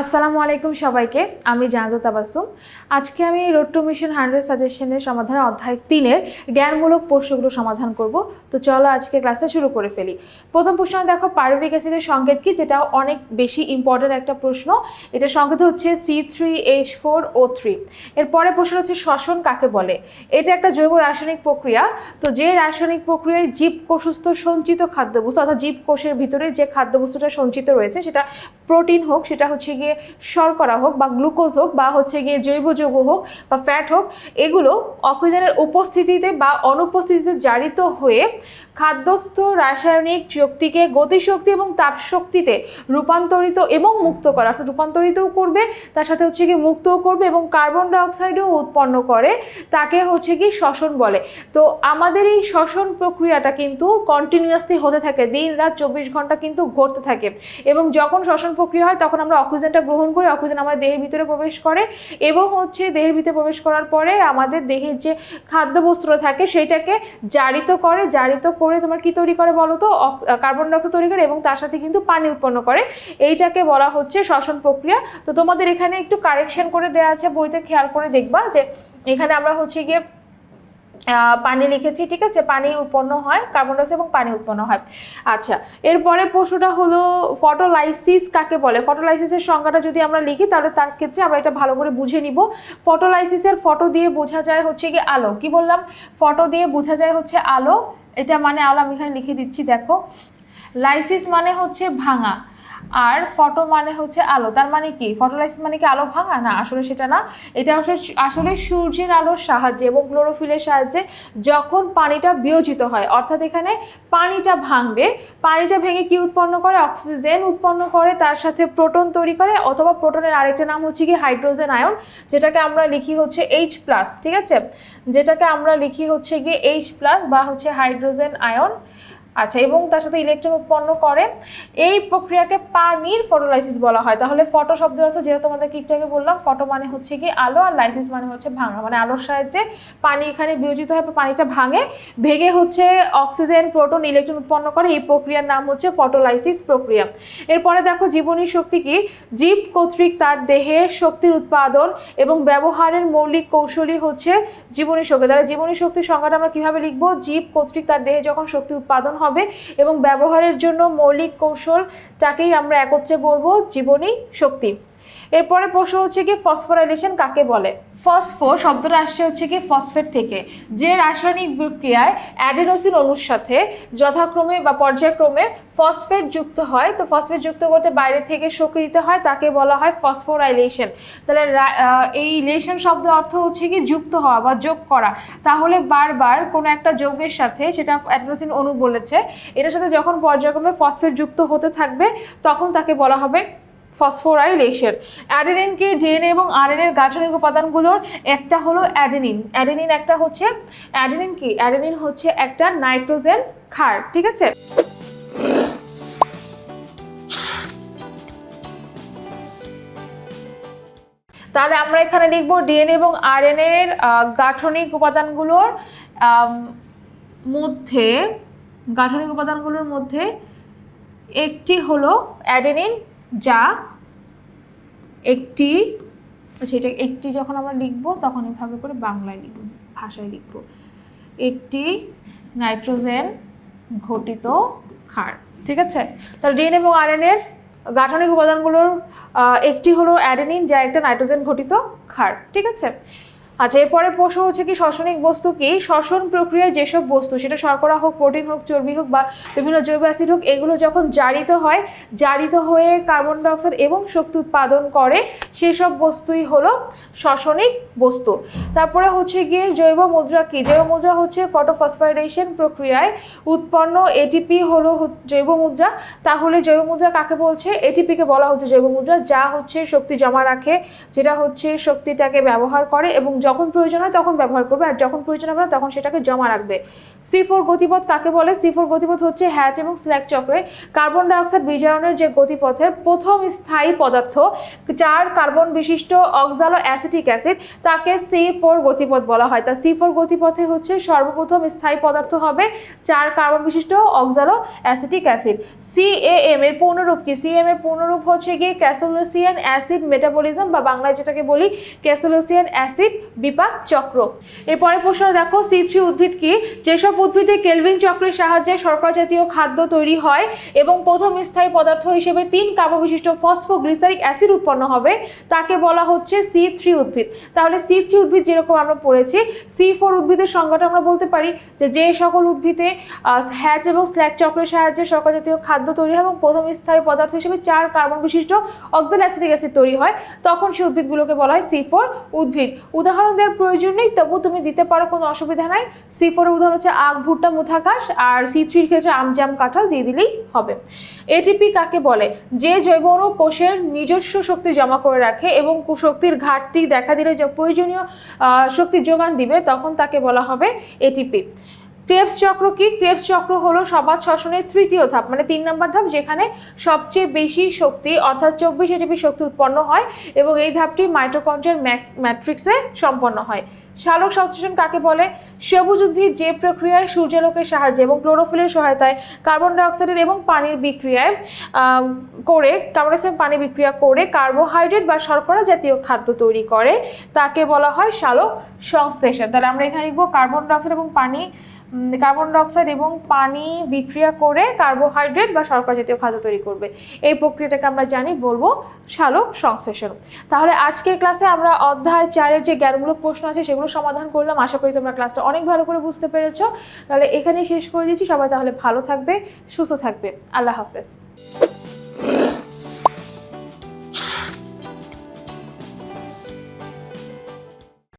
আসসালামু আলাইকুম সবাইকে, আমি জানাদু তাবাসুম। আজকে আমি রোড টু মিশন হান্ড্রেড সাজেশনের সমাধান অধ্যায় তিনের জ্ঞানমূলক প্রশ্নগুলো সমাধান করব। তো চলো আজকে ক্লাসটা শুরু করে ফেলি। প্রথম প্রশ্ন দেখো পারভিক অ্যাসিডের সংকেত কি? যেটা অনেক বেশি ইম্পর্টেন্ট একটা প্রশ্ন। এটা সংকেত হচ্ছে C three H four O three এরপরে প্রশ্ন হচ্ছে শ্বসন কাকে বলে? এটা একটা জৈব রাসায়নিক প্রক্রিয়া। তো যে রাসায়নিক প্রক্রিয়ায় জীব কোষস্থ সঞ্চিত খাদ্যবস্তু অর্থাৎ জীব কোষের ভিতরে যে খাদ্যবস্তুটা সঞ্চিত রয়েছে, সেটা প্রোটিন হোক, সেটা হচ্ছে গিয়ে শর্করা হোক বা গ্লুকোজ হোক বা হচ্ছে গিয়ে জৈব যৌগ হোক বা ফ্যাট হোক, এগুলো অক্সিজেনের উপস্থিতিতে বা অনুপস্থিতিতে জারিত হয়ে খাদ্যস্থ রাসায়নিক শক্তিকে গতিশক্তি এবং তাপশক্তিতে রূপান্তরিত এবং মুক্ত করা, অর্থাৎ রূপান্তরিতও করবে, তার সাথে হচ্ছে কি মুক্তও করবে এবং কার্বন ডাইঅক্সাইডও উৎপন্ন করে, তাকে হচ্ছে কি শ্বসন বলে। তো আমাদের এই শ্বসন প্রক্রিয়াটা কিন্তু কন্টিনিউয়াসলি হতে থাকে দিন রাত চব্বিশ ঘণ্টা কিন্তু ঘটতে থাকে এবং যখন শ্বসন প্রক্রিয়া হয়, তখন আমরা অক্সিজেনটা গ্রহণ করে অক্সিজেন আমাদের দেহের ভিতরে প্রবেশ করে এবং হচ্ছে দেহের ভিতরে প্রবেশ করার পরে আমাদের দেহের যে খাদ্যবস্তুটা থাকে সেইটাকে জারিত করে জারিত করে তোমার কি তৈরি করে বলো তো? কার্বন ডাইঅক্সাইড তৈরি করে এবং তার সাথে কিন্তু পানি উৎপন্ন করে। এইটাকে বলা হচ্ছে শ্বসন প্রক্রিয়া। তো তোমাদের এখানে একটু কারেকশন করে দেওয়া আছে বইতে খেয়াল করে দেখবা যে এখানে আমরা হচ্ছে গিয়ে পানি লিখেছি, ঠিক আছে? পানি উৎপন্ন হয় কার্বন ডাইঅক্সাইড এবং পানি উৎপন্ন হয়। আচ্ছা এরপরে প্রশ্নটা হলো ফটোলাইসিস কাকে বলে? ফটোলাইসিসের সংজ্ঞাটা যদি আমরা লিখি, তাহলে তার ক্ষেত্রে আমরা এটা ভালো করে বুঝে নিব। ফটোলাইসিসের ফটো দিয়ে বোঝা যায় হচ্ছে কি আলো। কি বললাম? ফটো দিয়ে বোঝা যায় হচ্ছে আলো। এটা মানে আলো, আমি এখানে লিখে দিচ্ছি, দেখো। লাইসিস মানে হচ্ছে ভাঙা। আর ফটো মানে হচ্ছে আলো। তার মানে কি? ফটোলাইসিস মানে কি আলো ভাঙা? না, আসলে সেটা না। এটা আসলে আসলে সূর্যের আলোর সাহায্যে এবং ক্লোরোফিলের সাহায্যে যখন পানিটা বিয়োজিত হয়, অর্থাৎ এখানে পানিটা ভাঙবে, পানিটা ভেঙে কি উৎপন্ন করে? অক্সিজেন উৎপন্ন করে, তার সাথে প্রোটন তৈরি করে, অথবা প্রোটনের আরেকটা নাম হচ্ছে কি হাইড্রোজেন আয়ন যেটাকে আমরা লিখি হচ্ছে এইচ প্লাস ঠিক আছে? যেটাকে আমরা লিখি হচ্ছে গিয়ে এইচ প্লাস বা হচ্ছে হাইড্রোজেন আয়ন আচ্ছা এবং তার সাথে ইলেকট্রন উৎপন্ন করে। এই প্রক্রিয়াকে পানির ফটোলাইসিস বলা হয়। তাহলে ফটো শব্দের অর্থ যেটা তোমাদেরকে একটু আগে বললাম ফটো মানে হচ্ছে কি আলো আর লাইসিস মানে হচ্ছে ভাঙা। মানে আলোর সাহায্যে পানি এখানে বিয়োজিত হয় পানিটা ভাঙে, ভেঙে হচ্ছে অক্সিজেন প্রোটন ইলেকট্রন উৎপন্ন করে। এই প্রক্রিয়ার নাম হচ্ছে ফটোলাইসিস প্রক্রিয়া। এরপরে দেখো জীবনী শক্তি কি? জীব কর্তৃক তার দেহে শক্তির উৎপাদন এবং ব্যবহারের মৌলিক কৌশলই হচ্ছে জীবনী শক্তি। তাহলে জীবনী শক্তির সংজ্ঞাটা আমরা কীভাবে লিখব? জীব কর্তৃক তার দেহে যখন শক্তি উৎপাদন হবে এবং ব্যবহারের জন্য মৌলিক কৌশলটাকেই আমরা একত্রে বলব জীবনী শক্তি। এরপরে প্রশ্ন হচ্ছে কি ফসফোরাইলেশন কাকে বলে? ফসফো শব্দটা আসছে হচ্ছে কি ফসফেট থেকে, যে রাসায়নিক বিক্রিয়ায় অ্যাডেনোসিন অণুর সাথে যথাক্রমে বা পর্যায়ক্রমে ফসফেট যুক্ত হয়। তো ফসফেট যুক্ত করতে বাইরে থেকে শক্তি দিতে হয়, তাকে বলা হয় ফসফোরাইলেশন তাহলে এই রিলেশন শব্দের অর্থ হচ্ছে কি যুক্ত হওয়া বা যোগ করা। তাহলে বারবার কোনো একটা যোগের সাথে সেটা অ্যাডেনোসিন অণু বলেছে, এটার সাথে যখন পর্যায়ক্রমে ফসফেট যুক্ত হতে থাকবে, তখন তাকে বলা হবে ফসফোরাইলেশন। অ্যাডেনিন কি ডিএনএ এবং আরএনএর গাঠনিক উপাদানগুলোর একটা হলো অ্যাডেনিন। অ্যাডেনিন একটা হচ্ছে, অ্যাডেনিন কি? অ্যাডেনিন হচ্ছে একটা নাইট্রোজেন ক্ষার, ঠিক আছে? তাহলে আমরা এখানে লিখব ডিএনএ এবং আরএনএ এর গাঠনিক উপাদানগুলোর মধ্যে, গাঠনিক উপাদানগুলোর মধ্যে একটি হলো অ্যাডেনিন যা একটি আচ্ছা এটা একটি যখন আমরা লিখব, তখন এভাবে করে বাংলায় লিখব, ভাষায় লিখব। একটি নাইট্রোজেন ঘটিত ক্ষার, ঠিক আছে? তাহলে ডিএনএ এবং আরএনএর গাঠনিক উপাদানগুলোর একটি হলো অ্যাডেনিন, যা একটা নাইট্রোজেন ঘটিত ক্ষার, ঠিক আছে? আচ্ছা এরপরে প্রশ্ন হচ্ছে কি, শ্বসনিক বস্তু কি? শ্বসন প্রক্রিয়ায় যেসব বস্তু, সেটা শর্করা হোক, প্রোটিন হোক, চর্বি হোক বা বিভিন্ন জৈব অ্যাসিড হোক, এগুলো যখন জারিত হয়, জারিত হয়ে কার্বন ডাইঅক্সাইড এবং শক্তি উৎপাদন করে সেসব বস্তুই হলো শ্বসনিক বস্তু। তারপরে হচ্ছে গিয়ে জৈব মুদ্রা কি? জৈব মুদ্রা হচ্ছে ফটোফসফাইডেশন প্রক্রিয়ায় উৎপন্ন এটিপি হলো জৈব মুদ্রা। তাহলে জৈব মুদ্রা কাকে বলছে? এটিপিকে বলা হচ্ছে জৈব মুদ্রা, যা হচ্ছে শক্তি জমা রাখে, যেটা হচ্ছে শক্তিটাকে ব্যবহার করে এবং যখন প্রয়োজন হয় তখন ব্যবহার করবে আর যখন প্রয়োজন হবে না তখন সেটাকে জমা রাখবে। সি ফোর গতিপথ কাকে বলে? সি ফোর গতিপথ হচ্ছে হ্যাচ এবং স্ল্যাক চক্রে। কার্বন ডাইঅক্সাইড বিজারণের যে গতিপথের প্রথম স্থায়ী পদার্থ চার কার্বন বিশিষ্ট অক্সালো অ্যাসিটিক অ্যাসিড, তাকে সি ফোর গতিপথ বলা হয়। তা সি ফোর গতিপথে হচ্ছে সর্বপ্রথম স্থায়ী পদার্থ হবে চার কার্বন বিশিষ্ট অক্সালো অ্যাসিটিক অ্যাসিড। সি এম এর পূর্ণরূপ কি? সি এম এর পূর্ণরূপ হচ্ছে গিয়ে ক্যাসোলোসিয়ান অ্যাসিড মেটাবলিজম বা বাংলায় যেটাকে বলি ক্যাসোলোসিয়ান অ্যাসিড বিপাক চক্র। এরপরে প্রশ্ন দেখো, সি থ্রি উদ্ভিদ কি? যেসব উদ্ভিদে কেলভিন চক্রের সাহায্যে শর্করা জাতীয় খাদ্য তৈরি হয় এবং প্রথম স্থায়ী পদার্থ হিসেবে তিন কার্বন বিশিষ্ট ফসফোগ্লিসারিক অ্যাসিড উৎপন্ন হবে তাকে বলা হচ্ছে সি থ্রি উদ্ভিদ। তাহলে সি থ্রি উদ্ভিদ যেরকম আমরা পড়েছি, সি ফোর উদ্ভিদের সংজ্ঞাটা আমরা বলতে পারি যে যে সকল উদ্ভিদে হ্যাচ এবং স্ল্যাক চক্রের সাহায্যে শর্করা জাতীয় খাদ্য তৈরি হয় এবং প্রথম স্থায়ী পদার্থ হিসেবে চার কার্বন বিশিষ্ট অক্সিল অ্যাসিটিক অ্যাসিড তৈরি হয়, তখন সেই উদ্ভিদগুলোকে বলা হয় সি ফোর উদ্ভিদ। উদাহরণ দেওয়ার প্রয়োজন নেই তবু তুমি দিতে পারো, কোনো অসুবিধা নাই। সি ফোরের উদাহরণ হচ্ছে আখ, ভুট্টা, মুথাকাশ, আর সি থ্রির ক্ষেত্রে আমজাম কাঁঠাল দিয়ে দিলেই হবে। এটিপি কাকে বলে? যে জৈব অণু কোষের নিজস্ব শক্তি জমা করে রাখে এবং কু- শক্তির ঘাটতি দেখা দিলে যে প্রয়োজনীয় শক্তি যোগান দিবে, তখন তাকে বলা হবে এটিপি ক্রেবস চক্র কি? ক্রেবস চক্র হলো সবাদ শ্বসনের তৃতীয় ধাপ মানে তিন নম্বর ধাপ, যেখানে সবচেয়ে বেশি শক্তি, অর্থাৎ চব্বিশ এটিপি শক্তি উৎপন্ন হয় এবং এই ধাপটি মাইটোকন্ড্রিয়ার ম্যাট্রিক্সে সম্পন্ন হয়। শালক সংশ্লেষণ কাকে বলে? সবুজ উদ্ভিদ যে প্রক্রিয়ায় সূর্যালোকের সাহায্যে এবং ক্লোরোফিলের সহায়তায় কার্বন ডাইঅক্সাইডের এবং পানির বিক্রিয়ায় করে, কার্বন ডাইঅক্সাইড পানি বিক্রিয়া করে কার্বোহাইড্রেট বা শর্করা জাতীয় খাদ্য তৈরি করে। তাকে বলা হয় শালক সংশ্লেষণ। তাহলে আমরা এখানে লিখব কার্বন ডাইঅক্সাইড এবং পানি কার্বন ডাইঅক্সাইড এবং পানি বিক্রিয়া করে কার্বোহাইড্রেট বা শর্করা জাতীয় খাদ্য তৈরি করবে। এই প্রক্রিয়াটাকে আমরা জানি, বলব শালক সংশ্লেষণ। তাহলে আজকের ক্লাসে আমরা অধ্যায় চারের যে জ্ঞানমূলক প্রশ্ন আছে, সেগুলো সমাধান করলাম। আশা করি তোমরা ক্লাসটা অনেক ভালো করে বুঝতে পেরেছ। তাহলে এখানেই শেষ করে দিচ্ছি। সবাই তাহলে ভালো থাকবে, সুস্থ থাকবে। আল্লাহ হাফেজ।